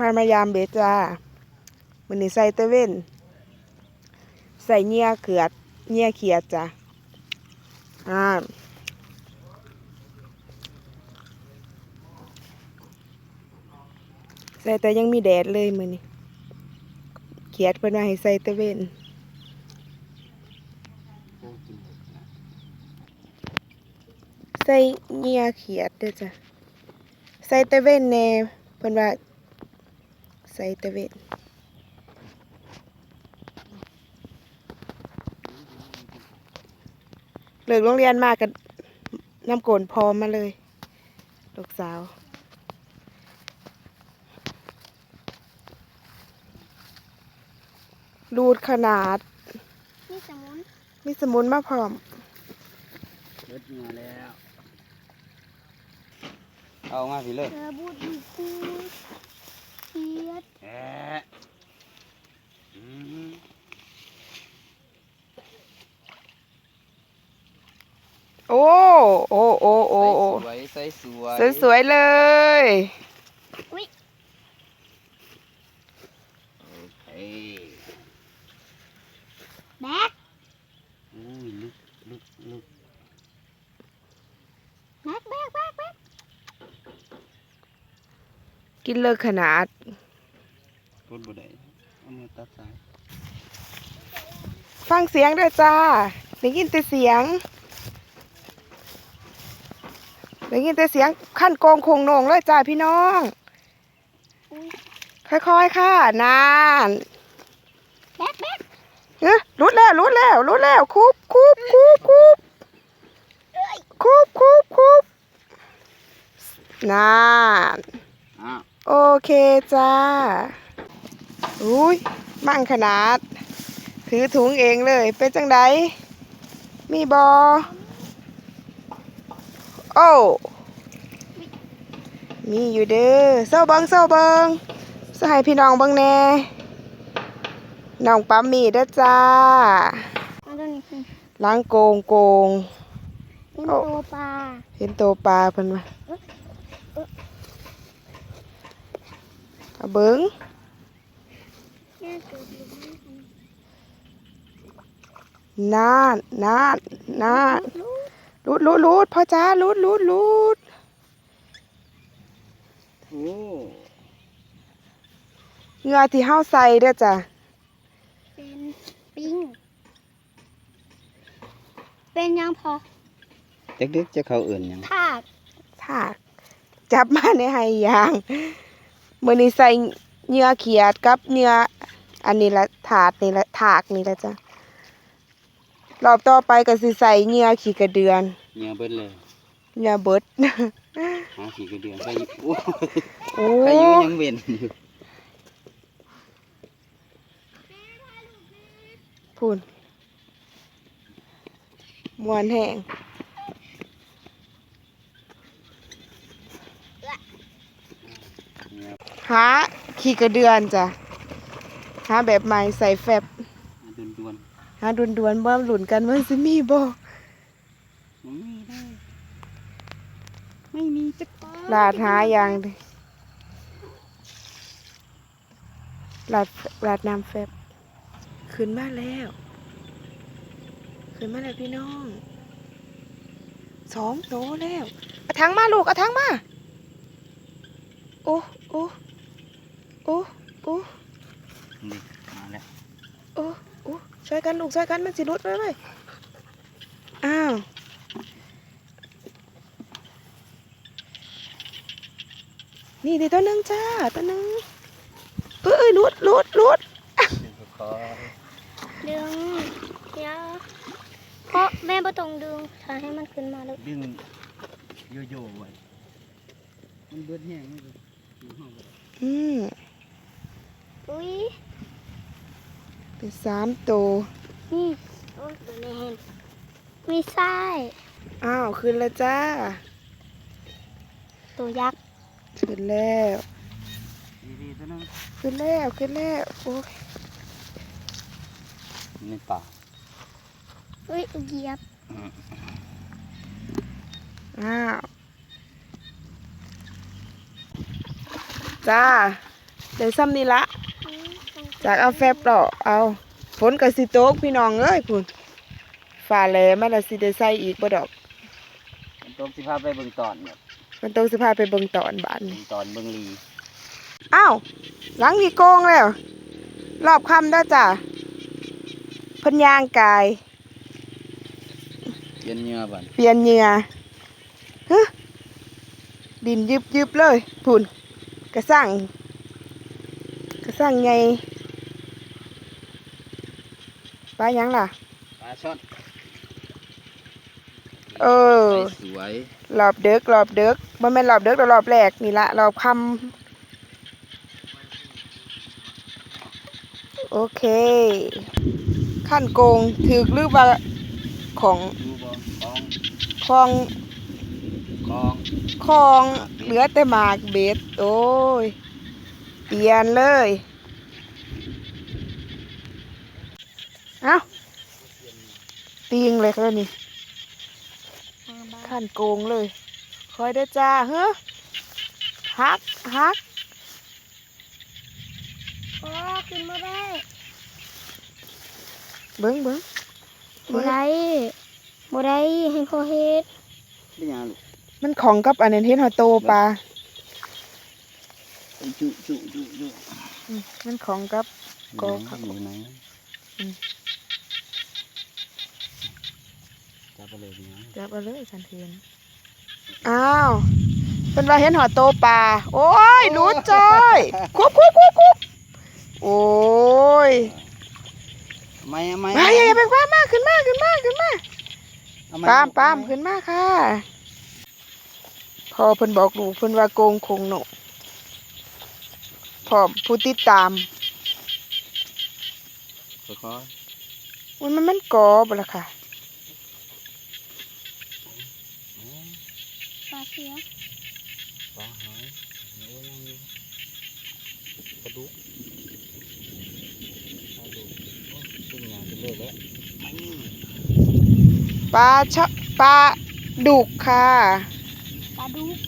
พามายามเบจ้ามันนี่ใส่เตเว้นใส่เงียเขือดเงียเขียดจ้ะอ่าใส่แต่ยังมีแดดเลยมือนี่เขียดเพิ่นว่าให้ใส่เตเว้นใส่เงียเขียดเด้อจ้ะใส่เตเว้นแน่เพิ่นว่า ใส่ตะเวนเลิกโรงเรียนมากันน้ำโกนพร้อมมาเลย ลูกสาวรูดขนาดนี่สมุน มีสมุนมาพร้อมเบิดเหงื่อแล้ว เอามาพี่เลยเธอบูดดีคู เทียดแอะอืมโอ้โอ้โอ้โอ้โอ้ใส่สวยใส่สวย สวยๆเลยอุ้ยโอเคแบกอุ้ยลึกลึกลึกแบกแบกแบกแบกกินเลิกขนาด รถบ่ได้เอามือตัดสาย ฟังเสียงด้วยจ้าได้ยินแต่เสียงได้ยินแต่เสียงขั้นโกงโคงโหนงเลยจ้าพี่น้องอุ้ยค่อยๆค่ะนานแบกแบกเฮ้ยรุดแล้วรุดแล้วรุดแล้วคุบคุบคุบคุบคุบคุบคุบนานอ้าวโอเคจ้า อุ้ยมั่งขนาด ถือถุงเองเลย เป็นจังไดมีบอโอ้มีอยู่เด้อเศร้าเบิงเศร้าเบิงสให้พี่น้องเบิงแหน่น้องปั๊มมีเด้อจ้าเอาตัวนี้ขึ้นล้างโกงโกงเป็นตัวปลาเห็นโตวปลาเพิ่นมาเอาเบิงแม่เกิดอยู่ นานนานนานรูดรูดรูดพ่อจ้ารูดรูดรูดโอ้เหงื่อที่เฮาใส่เด้อจ้ะ เป็นปิ้ง เป็นยังพอเด็กๆจะเข้าเอื่นหยังถาดถากจับมาในไหยาง มื้อนี้ใส่เหงื่อเขียดกับเหงื่อ อันนี้ละถาดนี่ละถากนี่ละจ้ะรอบต่อไปก็สิใส่เหงื่อขี้กระเดือนเหงื่อเบิดเลยเหงื่อเบิดหาขี่กระเดือนใครโอ้โอ้ใครอยู่ยังเว้นอยู่พูนมวนแห้งเหงื่อหาขี้กระเดือนจ้ะ หาแบบใหม่ใส่แฟบดวนหาด่วนๆบ่หลุนกันมันสิมีบ่ๆไม่มีได้ไม่มีจักลาดหาอย่างเดียวลาดลาดน้ำแฟบขึ้นมาแล้ว ขึ้นมาแล้วพี่น้องสองโตแล้วเอาถังมาลูกเอาถังมา โอ้โอ้โอ้โอ้ นี่มาแล้ว โอ้โอ้ ช่วยกันลูกช่วยกันมันสิรุดไปเลยอ้าวนี่เดี๋ยวตัวหนึงจ้าตัวหนึงเอ้ยรุดรุดรุดคอดึงเดี๋ยวเพราะแม่บ่ต้องดึงถ้าให้มันขึ้นมาแล้วดึงโยโย่ไว้มันเบิดแห้งมันก็อยู่ห้องบ่ได้อืมอุ้ย เป็นสามตัวนี่โอ้ยตัวแม่เห็นมีไส้อ้าวขึ้นแล้วจ้า ตัวยักษ์ขึ้นแล้วดีๆตัวนึงขึ้นแล้วขึ้นแล้วโอ้ยในป่าอุ้ยเหยียบอ้าวจ้าได้ซ้ำนี่ละอืม จากเอาแฟบดอกเอาฝนก็สิตกพี่น้องเอ้ยพุ่นฟ้าแลมันละสิได้ใส่อีกบ่ดอกมันต้มสิพาไปเบิ่งตอนแบบมันต้องสิพาไปเบิ่งตอนบานเบิ่นี่งตอนเบิ่งลีอ้าวหลังนี่โกงแล้ว รอบค่ำแล้วจ้ะเพิ่นย่างกายเย็นเหงื่อบัดเปลี่ยนเหงื่อฮะดินยึบยึบเลยพุ่นกระสั่งกระสั่งไง ปลาหยังล่ะ ปลาช่อน เออ สวยรอบเด็กรอบเด็กมันเป็นรอบเด็กแต่รอบแรกนี่ละรอบคำโอเค ขั้นโกงถือหรือว่าของดูบ่กองคลองกองคลองเหลือแต่หมากเบ็ดโอ้ย เปลี่ยนเลย เอาตีงเลยแล้วนี่ทางบ้านขั้นโกงเลย คอยได้อจ้าเฮ้อฮักฮักโอ้ขึ้นมาได้ เบิ้งเบิ้งบ่ได้บ่ได้ให้เขาเฮ็ดเป็นหยังลูกมันของกับอันนั้นเห็นหอโตปลาไปจุจุจุจุอืมมันของกับกองครับอยู่ไหน อืม จับ ไปเลยนะจับเอาเลยสันเทียนอ้าวเป็นว่าเห็นหอโตปลาโอ้ยรู้จอยคุบคุบคุบคุบโอ้ยไม่ไม่มาอย่าอย่าไปคว้ามากขึ้นมาขึ้นมาขึ้นมาเอไปามปามขึ้นมาค่ะ พอเพิ่นบอกลูกเพิ่นว่าโกงคงหนกพร้อมผู้ติดตามค่อยมันมันมันกอบ่ล่ะค่ะ ๆ ปลาเสียปลาหอยโอ้ยยังอยู่ปลาดุกปลาดุกโอ้ยขึ้นงานไปเลยแล้วอันนี้ปลาชะปลาดุกค่ะ ปลาดุก